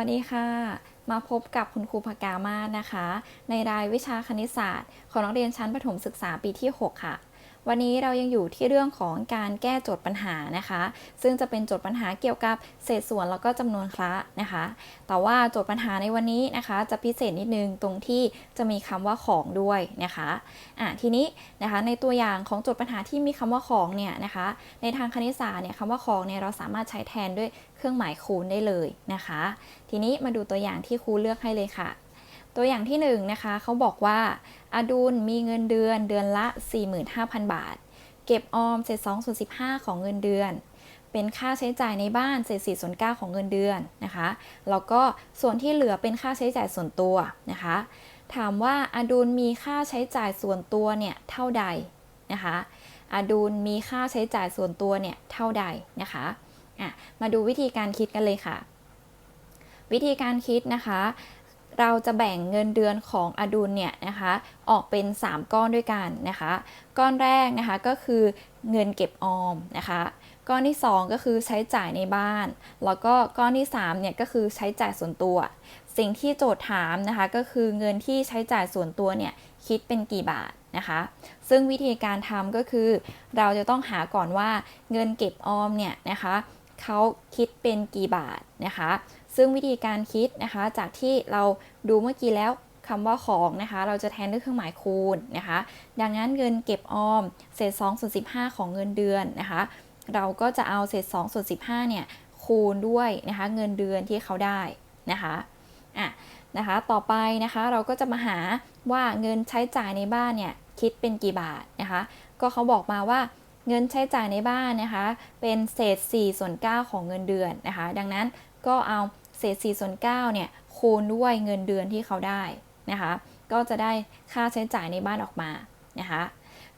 สวัสดีค่ะ มาพบกับคุณครูพกามานะคะ ในรายวิชาคณิตศาสตร์ ของนักเรียนชั้นประถมศึกษาปีที่ 6 ค่ะ วันนี้เรายังอยู่ที่เรื่องของการแก้โจทย์ปัญหานะคะ ซึ่งจะเป็นโจทย์ปัญหาเกี่ยวกับเศษส่วนแล้วก็จำนวนคละนะคะ แต่ว่าโจทย์ปัญหาในวันนี้นะคะ จะพิเศษนิดนึงตรงที่จะมีคำว่าของด้วยนะคะอะทีนี้นะคะในตัวอย่างของโจทย์ปัญหาที่มีคำว่าของเนี่ยนะคะ ในทางคณิตศาสตร์เนี่ยคำว่าของเนี่ยเราสามารถใช้แทนด้วยเครื่องหมายคูณได้เลยนะคะ ทีนี้มาดูตัวอย่างที่ครูเลือกให้เลยค่ะ ตัวอย่างที่1นงนะคะเขาบอกว่าอดุลมีเงินเดือนเดือนละ 45,000 บาท เก็บออมเศษ2ส่วน15 ของเงินเดือน เป็นค่าใช้จ่ายในบ้านเศษ4ส่วน9ของเงินเดือนนะคะแล้วก็ส่วนที่เหลือเป็นค่าใช้จ่ายส่วนตัวนะคะ ถามว่าอดุลมีค่าใช้จ่ายส่วนตัวเนี่ยเท่าใดนะคะอดุลมีค่าใช้จ่ายส่วนตัวเนี่ยเท่าใดนะคะอะมาดูวิธีการคิดกันเลยค่ะ วิธีการคิดนะคะ เราจะแบ่งเงินเดือนของอดุลเนี่ยนะคะออกเป็น 3 ก้อนด้วยกันนะคะ ก้อนแรกนะคะก็คือเงินเก็บออมนะคะ ก้อนที่ 2 ก็คือใช้จ่ายในบ้าน แล้วก็ก้อนที่3เนี่ยก็คือใช้จ่ายส่วนตัว สิ่งที่โจทย์ถามนะคะก็คือเงินที่ใช้จ่ายส่วนตัวเนี่ยคิดเป็นกี่บาทนะคะ ซึ่งวิธีการทำก็คือ เราจะต้องหาก่อนว่าเงินเก็บออมเนี่ยนะคะเขาคิดเป็นกี่บาทนะคะ ซึ่งวิธีการคิดนะคะ จากที่เราดูเมื่อกี้แล้วคำว่าของนะคะ เราจะแทนด้วยเครื่องหมายคูณนะคะ ดังนั้นเงินเก็บออมเศษ2ส่วน15 ของเงินเดือนนะคะ เราก็จะเอาเศษ2ส่วน15 เนี่ยคูณด้วยนะคะ เงินเดือนที่เขาได้นะคะอะนะคะ ต่อไปนะคะเราก็จะมาหาว่าเงินใช้จ่ายในบ้านเนี่ยคิดเป็นกี่บาทนะคะ ก็เขาบอกมาว่าเงินใช้จ่ายในบ้านนะคะ เป็นเศษ4ส่วน9ของเงินเดือนนะคะ ดังนั้นก็เอา เศษ4ส่วน9เนี่ยคูณด้วยเงินเดือนที่เขาได้นะคะก็จะได้ค่าใช้จ่ายในบ้านออกมานะคะ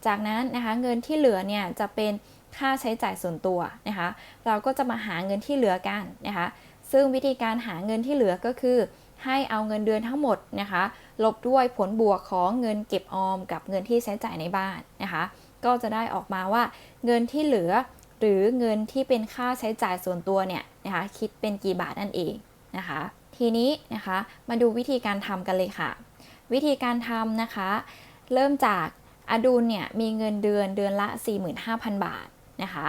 จากนั้นนะคะเงินที่เหลือเนี่ยจะเป็นค่าใช้จ่ายส่วนตัวนะคะเราก็จะมาหาเงินที่เหลือกันนะคะซึ่งวิธีการหาเงินที่เหลือก็คือ ให้เอาเงินเดือนทั้งหมดนะคะลบด้วยผลบวกของเงินเก็บออมกับเงินที่ใช้จ่ายในบ้านนะคะก็จะได้ออกมาว่าเงินที่เหลือหรือเงินที่เป็นค่าใช้จ่ายส่วนตัวเนี่ยนะคะคิดเป็นกี่บาทนั่นเอง นะคะ ทีนี้นะคะมาดูวิธีการทำกันเลยค่ะ วิธีการทำนะคะ เริ่มจากอดุลเนี่ยมีเงินเดือนเดือนละ 45,000 บาทนะคะ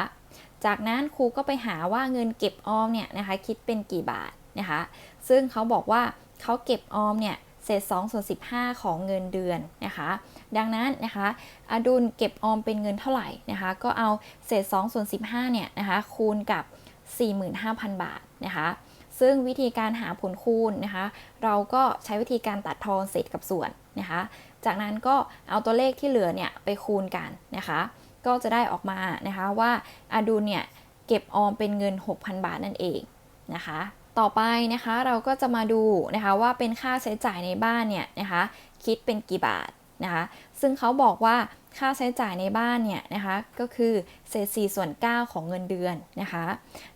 จากนั้นครูก็ไปหาว่าเงินเก็บออมเนี่ยนะคะคิดเป็นกี่บาทนะคะ ซึ่งเขาบอกว่าเขาเก็บออมเนี่ยเศษ2ส่วน15 ของเงินเดือนนะคะ ดังนั้นนะคะอดุลเก็บออมเป็นเงินเท่าไหร่นะคะ ก็เอาเศษ2ส่วน15เนี่ยนะคะคูณกับ 45,000 บาทนะคะ ซึ่งวิธีการหาผลคูณนะคะ เราก็ใช้วิธีการตัดทอนเศษกับส่วนนะคะ จากนั้นก็เอาตัวเลขที่เหลือเนี่ยไปคูณกันนะคะ ก็จะได้ออกมานะคะว่าอดุลเนี่ยเก็บออมเป็นเงิน 6,000 บาทนั่นเองนะคะ ต่อไปนะคะเราก็จะมาดูนะคะว่าเป็นค่าใช้จ่ายในบ้านเนี่ยนะคะคิดเป็นกี่บาทนะคะ ซึ่งเขาบอกว่า ค่าใช้จ่ายในบ้านเนี่ยนะคะก็คือเศษ4ส่วน 9 ของเงินเดือนนะคะ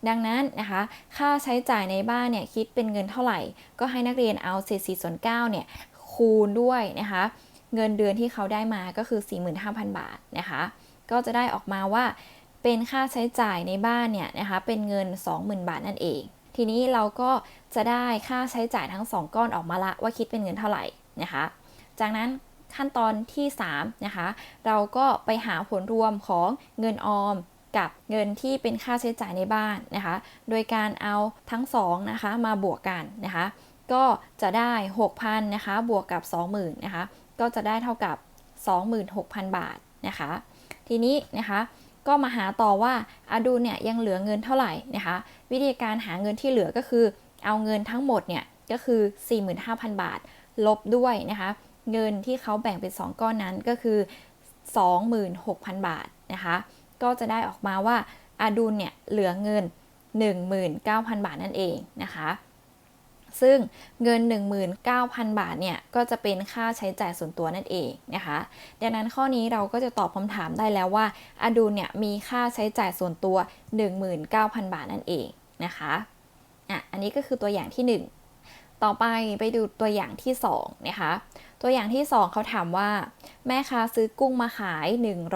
ดังนั้นนะคะค่าใช้จ่ายในบ้านเนี่ยคิดเป็นเงินเท่าไหร่ ก็ให้นักเรียนเอาเศษ4ส่วน9เนี่ยคูณด้วยนะคะเงินเดือนที่เขาได้มาก็คือ 45,000 บาทนะคะก็จะได้ออกมาว่าเป็นค่าใช้จ่ายในบ้านเนี่ยนะคะเป็นเงิน 20,000 บาทนั่นเอง ทีนี้เราก็จะได้ค่าใช้จ่ายทั้ง 2 ก้อนออกมาละว่าคิดเป็นเงินเท่าไหร่นะคะจากนั้น ขั้นตอนที่ 3 นะคะ เราก็ไปหาผลรวมของเงินออมกับเงินที่เป็นค่าใช้จ่ายในบ้านนะคะ โดยการเอาทั้ง2นะคะมาบวกกันนะคะ ก็จะได้ 6,000นะคะ บวกกับ 20,000นะคะ ก็จะได้เท่ากับ 26,000 บาทนะคะ ทีนี้นะคะก็มาหาต่อว่าอดุลเนี่ยยังเหลือเงินเท่าไหร่นะคะ วิธีการหาเงินที่เหลือก็คือ เอาเงินทั้งหมดเนี่ยก็คือ 45,000 บาท ลบด้วยนะคะ เงินที่เขาแบ่งเป็น 2 ก้อนนั้นก็คือ 26,000 บาทนะคะ ก็จะได้ออกมาว่าอาดุลเนี่ยเหลือเงิน 19,000 บาทนั่นเองนะคะ ซึ่งเงิน 19,000 บาทเนี่ยก็จะเป็นค่าใช้จ่ายส่วนตัวนั่นเองนะคะ ดังนั้นข้อนี้เราก็จะตอบคำถามได้แล้วว่าอดุลเนี่ยมีค่าใช้จ่ายส่วนตัว 19,000 บาทนั่นเองนะคะอะอันนี้ก็คือตัวอย่างที่ 1 ต่อไปไปดูตัวอย่างที่2นะคะ ตัวอย่างที่ 2 เขาถามว่า แม่ค้าซื้อกุ้งมาขาย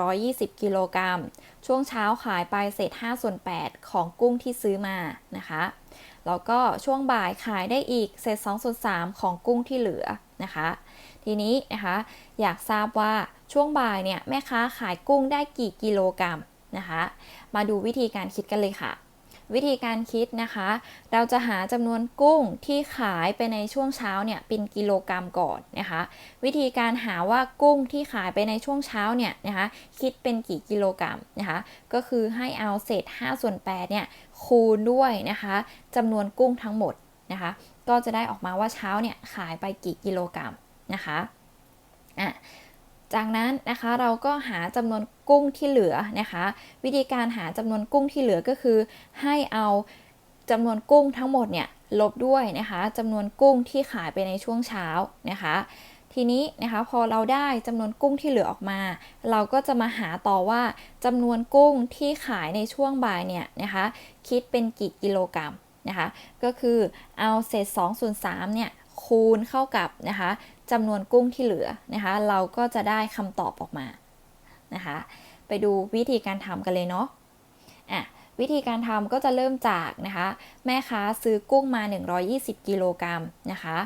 120 กิโลกรัม ช่วงเช้าขายไปเศษ5ส่วน8ของกุ้งที่ซื้อมานะคะ แล้วก็ช่วงบ่ายขายได้อีกเศษ2ส่วน3ของกุ้งที่เหลือนะคะ ทีนี้นะคะอยากทราบว่าช่วงบ่ายเนี่ยแม่ค้าขายกุ้งได้กี่กิโลกรัมนะคะ มาดูวิธีการคิดกันเลยค่ะ วิธีการคิดนะคะ เราจะหาจำนวนกุ้งที่ขายไปในช่วงเช้าเนี่ยเป็นกิโลกรัมก่อนนะคะ วิธีการหาว่ากุ้งที่ขายไปในช่วงเช้าเนี่ยนะคะคิดเป็นกี่กิโลกรัมนะคะ ก็คือให้เอาเศษ 5 ส่วน8เนี่ยคูณด้วยนะคะจำนวนกุ้งทั้งหมดนะคะ ก็จะได้ออกมาว่าเช้าเนี่ยขายไปกี่กิโลกรัมนะคะอะ จากนั้นนะคะเราก็หาจำนวนกุ้งที่เหลือนะคะ วิธีการหาจำนวนกุ้งที่เหลือก็คือ ให้เอาจำนวนกุ้งทั้งหมดเนี่ยลบด้วยนะคะจำนวนกุ้งที่ขายไปในช่วงเช้านะคะ ทีนี้นะคะพอเราได้จำนวนกุ้งที่เหลือออกมา เราก็จะมาหาต่อว่าจำนวนกุ้งที่ขายในช่วงบ่ายเนี่ยนะคะ คิดเป็นกี่กิโลกรัมนะคะ ก็คือเอาเศษ2ส่วน3เนี่ย คูณเข้ากับนะคะจำนวนกุ้งที่เหลือนะคะเราก็จะได้คำตอบออกมานะคะไปดูวิธีการทำกันเลยเนาะอะวิธีการทำก็จะเริ่มจากนะคะแม่ค้าซื้อกุ้งมา 120 กิโลกรัมนะคะ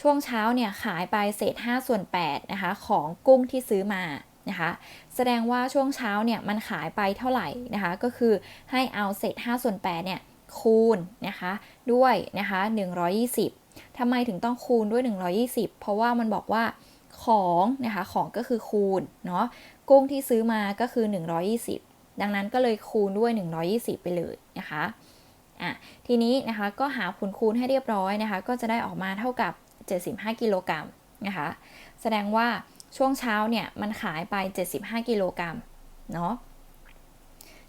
ช่วงเช้าเนี่ยขายไปเศษ5ส่วน8นะคะของกุ้งที่ซื้อมานะคะแสดงว่าช่วงเช้าเนี่ยมันขายไปเท่าไหร่นะคะก็คือให้เอาเศษ5ส่วน8เนี่ยคูณนะคะด้วยนะคะ120 ทำไมถึงต้องคูณด้วย 120 เพราะว่ามันบอกว่าของนะคะของก็คือคูณเนาะกุ้งที่ซื้อมาก็คือ 120 ดังนั้นก็เลยคูณด้วย 120 ไปเลยนะคะอะทีนี้นะคะก็หาผลคูณให้เรียบร้อยนะคะ ก็จะได้ออกมาเท่ากับ 75 กิโลกรัมนะคะแสดงว่าช่วงเช้าเนี่ยมันขายไป 75 กิโลกรัมเนาะ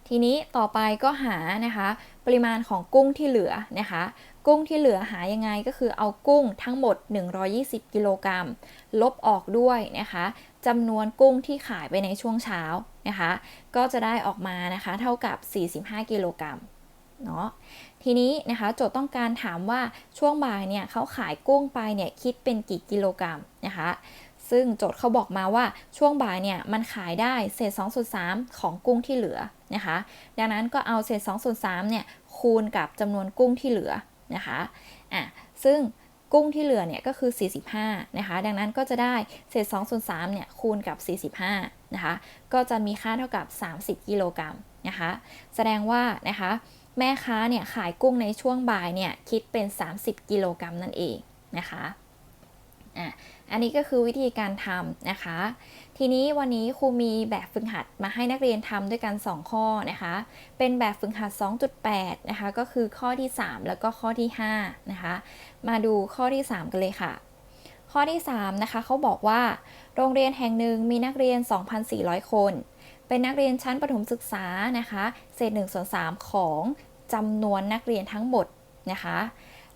ทีนี้ต่อไปก็หานะคะ ปริมาณของกุ้งที่เหลือนะคะ กุ้งที่เหลือหายังไงก็คือเอากุ้งทั้งหมด 120 กิโลกรัม ลบออกด้วยนะคะจำนวนกุ้งที่ขายไปในช่วงเช้านะคะ ก็จะได้ออกมานะคะเท่ากับ 45 กิโลกรัมเนาะทีนี้นะคะโจทย์ต้องการถามว่าช่วงบ่ายเนี่ยเขาขายกุ้งไปเนี่ยคิดเป็นกี่กิโลกรัมนะคะ ซึ่งโจทย์เขาบอกมาว่าช่วงบ่ายเนี่ยมันขายได้เศษ2ส่วน3ของกุ้งที่เหลือนะคะ ดังนั้นก็เอาเศษ2ส่วน3เนี่ยคูณกับจำนวนกุ้งที่เหลือนะคะอะซึ่งกุ้งที่เหลือเนี่ยก็คือ 45 นะคะ ดังนั้นก็จะได้เศษ2ส่วน3เนี่ยคูณกับ 45 นะคะ ก็จะมีค่าเท่ากับ 30 กิโลกรัมนะคะ แสดงว่านะคะ แม่ค้าเนี่ยขายกุ้งในช่วงบ่ายเนี่ยคิดเป็น 30 กิโลกรัมนั่นเองนะคะ อะ อันนี้ก็คือวิธีการทำนะคะ ทีนี้วันนี้ครูมีแบบฝึกหัดมาให้นักเรียนทำด้วยกัน 2 ข้อนะคะ เป็นแบบฝึกหัด 2.8 นะคะ ก็คือข้อที่ 3 แล้วก็ข้อที่ 5 นะคะ มาดูข้อที่ 3 กันเลยค่ะ ข้อที่ 3 นะคะเขาบอกว่า โรงเรียนแห่งหนึ่งมีนักเรียน 2,400 คน เป็นนักเรียนชั้นประถมศึกษานะคะ เศษ1ส่วน3ของจำนวนนักเรียนทั้งหมดนะคะ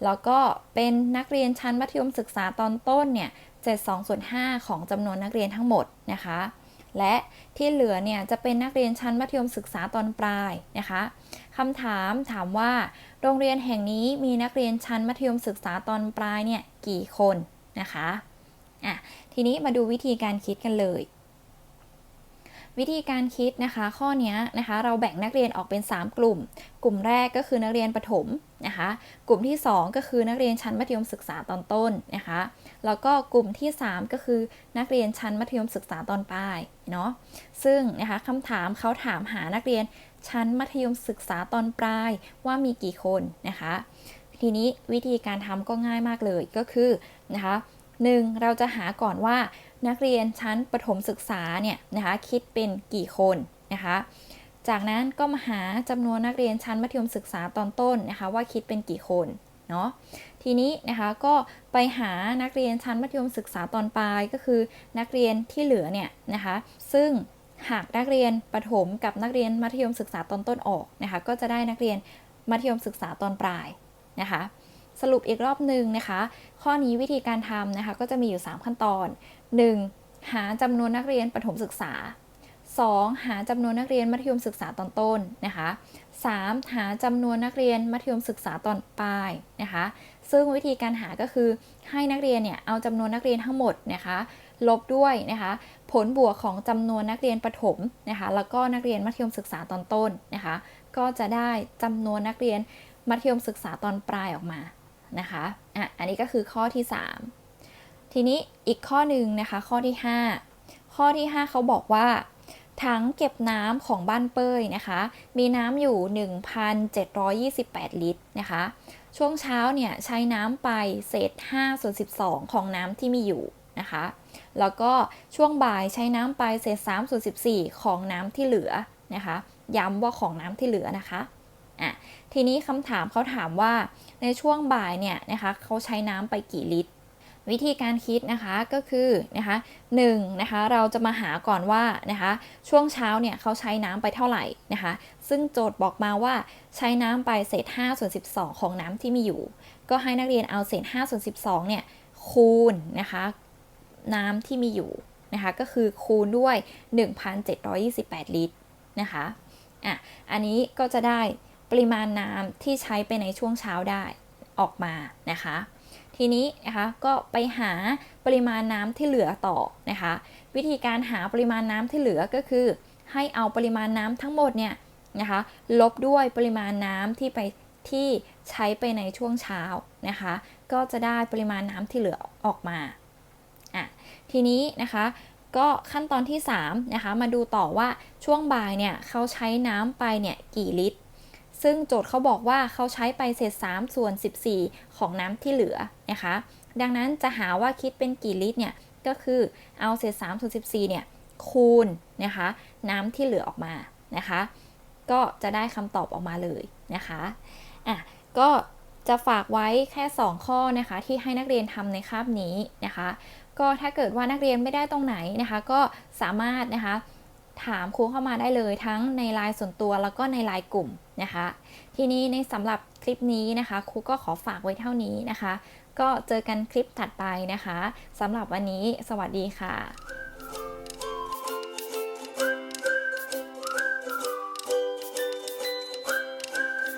แล้วก็เป็นนักเรียนชั้นมัธยมศึกษาตอนต้นเนี่ยเศษ2ส่วน5ของจำนวนนักเรียนทั้งหมดนะคะ และที่เหลือเนี่ยจะเป็นนักเรียนชั้นมัธยมศึกษาตอนปลายนะคะคำถามถามว่า โรงเรียนแห่งนี้มีนักเรียนชั้นมัธยมศึกษาตอนปลายเนี่ยกี่คนนะคะอะทีนี้มาดูวิธีการคิดกันเลย วิธีการคิดนะคะ ข้อนี้นะคะ เราแบ่งนักเรียนออกเป็น 3 กลุ่ม กลุ่มแรกก็คือนักเรียนประถมนะคะ กลุ่มที่ 2 ก็คือนักเรียนชั้นมัธยมศึกษาตอนต้นนะคะ แล้วก็กลุ่มที่ 3 ก็คือนักเรียนชั้นมัธยมศึกษาตอนปลายเนาะซึ่งนะคะคำถามเขาถามหานักเรียนชั้นมัธยมศึกษาตอนปลายว่ามีกี่คนนะคะ ทีนี้วิธีการทำก็ง่ายมากเลยก็คือนะคะ หนึ่งเราจะหาก่อนว่านักเรียนชั้นประถมศึกษาเนี่ยนะคะคิดเป็นกี่คนนะคะ จากนั้นก็มาหาจำนวนนักเรียนชั้นมัธยมศึกษาตอนต้นนะคะว่าคิดเป็นกี่คนเนาะทีนี้นะคะก็ไปหานักเรียนชั้นมัธยมศึกษาตอนปลายก็คือนักเรียนที่เหลือเนี่ยนะคะซึ่งหากนักเรียนประถมกับนักเรียนมัธยมศึกษาตอนต้นออกนะคะก็จะได้นักเรียนมัธยมศึกษาตอนปลายนะคะ สรุปอีกรอบหนึ่งนะคะ ข้อนี้วิธีการทำนะคะก็จะมีอยู่ 3 ขั้นตอน 1. หาจำนวนนักเรียนประถมศึกษา 2. หาจำนวนนักเรียนมัธยมศึกษาตอนต้นนะคะ 3. หาจำนวนนักเรียนมัธยมศึกษาตอนปลายนะคะ ซึ่งวิธีการหาก็คือให้นักเรียนเนี่ยเอาจำนวนนักเรียนทั้งหมดนะคะ ลบด้วยนะคะ ผลบวกของจำนวนนักเรียนประถมนะคะ แล้วก็นักเรียนมัธยมศึกษาตอนต้นนะคะ ก็จะได้จำนวนนักเรียนมัธยมศึกษาตอนปลายออกมา นะคะอะอันนี้ก็คือข้อที่ 3 ทีนี้อีกข้อหนึ่งนะคะข้อที่ 5 ข้อที่ 5 เขาบอกว่าถังเก็บน้ำของบ้านเป้ยนะคะ มีน้ำอยู่ 1,728 ลิตรนะคะ ช่วงเช้าเนี่ยใช้น้ำไปเศษ5ส่วน12 ของน้ำที่มีอยู่นะคะ แล้วก็ช่วงบ่ายใช้น้ำไปเศษ3ส่วน14 ของน้ำที่เหลือนะคะ ย้ำว่าของน้ำที่เหลือนะคะ อะทีนี้คำถามเขาถามว่าในช่วงบ่ายเนี่ยนะคะเขาใช้น้ำไปกี่ลิตร วิธีการคิดนะคะก็คือนะคะหนึ่งนะคะเราจะมาหาก่อนว่านะคะช่วงเช้าเนี่ยเขาใช้น้ำไปเท่าไหร่นะคะ ซึ่งโจทย์บอกมาว่าใช้น้ำไปเศษ5ส่วน12 ของน้ำที่มีอยู่ ก็ให้นักเรียนเอาเศษ5ส่วน12เนี่ยคูณนะคะน้ำที่มีอยู่นะคะก็คือคูณด้วย 1,728 ลิตรนะคะอะอันนี้ก็จะได้ ปริมาณน้ำที่ใช้ไปในช่วงเช้าได้ออกมานะคะ ทีนี้นะคะก็ไปหาปริมาณน้ำที่เหลือต่อนะคะ วิธีการหาปริมาณน้ำที่เหลือก็คือ ให้เอาปริมาณน้ำทั้งหมดเนี่ยนะคะลบด้วยปริมาณน้ำที่ไปที่ใช้ไปในช่วงเช้านะคะ ก็จะได้ปริมาณน้ำที่เหลือออกมาอะทีนี้นะคะก็ขั้นตอนที่3นะคะมาดูต่อว่าช่วงบ่ายเนี่ยเขาใช้น้ำไปเนี่ยกี่ลิตร ซึ่งโจทย์เขาบอกว่าเขาใช้ไปเศษ 3 ส่วน 14 ของน้ำที่เหลือนะคะ ดังนั้นจะหาว่าคิดเป็นกี่ลิตรเนี่ย ก็คือเอาเศษ3ส่วน14 เนี่ย คูณนะคะ น้ำที่เหลือออกมานะคะ ก็จะได้คำตอบออกมาเลยนะคะอะก็จะฝากไว้แค่ 2 ข้อนะคะ ที่ให้นักเรียนทำในคาบนี้นะคะ ก็ถ้าเกิดว่านักเรียนไม่ได้ตรงไหนนะคะ ก็สามารถนะคะ ถามครูเข้ามาได้เลยทั้งในไลน์ส่วนตัวแล้วก็ในไลน์กลุ่มนะคะ ทีนี้ในสำหรับคลิปนี้นะคะครูก็ขอฝากไว้เท่านี้นะคะ ก็เจอกันคลิปถัดไปนะคะสำหรับวันนี้ สวัสดีค่ะ